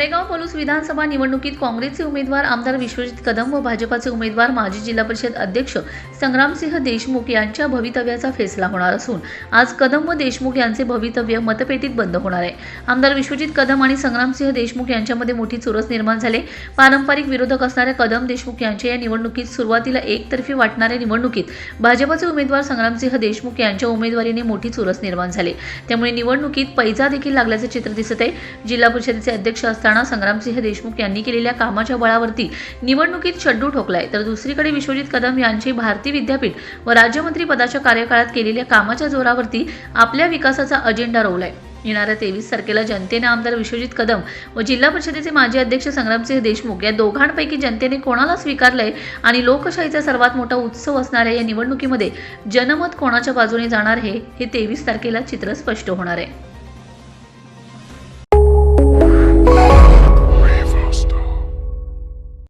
Kadegaon Palus विधानसभा निवडणुकीत काँग्रेसचे उमेदवार आमदार विश्वजित कदम व भाजपाचे उमेदवार माजी जिल्हा परिषद अध्यक्ष संग्रामसिंह देशमुख यांच्या भवितव्याचा फैसला होणार असून आज कदम व देशमुख यांचे भवितव्य मतपेटीत बंद होणार आहे. आमदार विश्वजित कदम आणि संग्रामसिंह देशमुख यांच्यामध्ये मोठी चुरस निर्माण झाले. पारंपरिक विरोधक असणाऱ्या कदम देशमुख यांच्या या निवडणुकीत सुरुवातीला एकतर्फी वाटणाऱ्या निवडणुकीत भाजपचे उमेदवार संग्रामसिंह देशमुख यांच्या उमेदवारीने मोठी चुरस निर्माण झाली. त्यामुळे निवडणुकीत पैजा देखील लागल्याचे चित्र दिसत आहे. जिल्हा परिषदेचे अध्यक्ष असताना संग्रामसिंह देशमुख यांनी केलेल्या कामाच्या बळावरती निवडणुकीत शड्डू ठोकलाय. तर दुसरीकडे विश्वजित कदम यांची भारतीय विद्यापीठ व राज्यमंत्री पदाच्या कार्यकाळात केलेल्या कामाच्या जोरावरती आपल्या विकासाचा अजेंडा रोवलाय. येणाऱ्या तेवीस तारखेला जनतेने आमदार विश्वजित कदम व जिल्हा परिषदेचे माजी अध्यक्ष संग्रामसिंह देशमुख या दोघांपैकी जनतेने कोणाला स्वीकारलंय आणि लोकशाहीचा सर्वात मोठा उत्सव असणाऱ्या या निवडणुकीमध्ये जनमत कोणाच्या बाजूने जाणार हे हे तेवीस तारखेला चित्र स्पष्ट होणार आहे.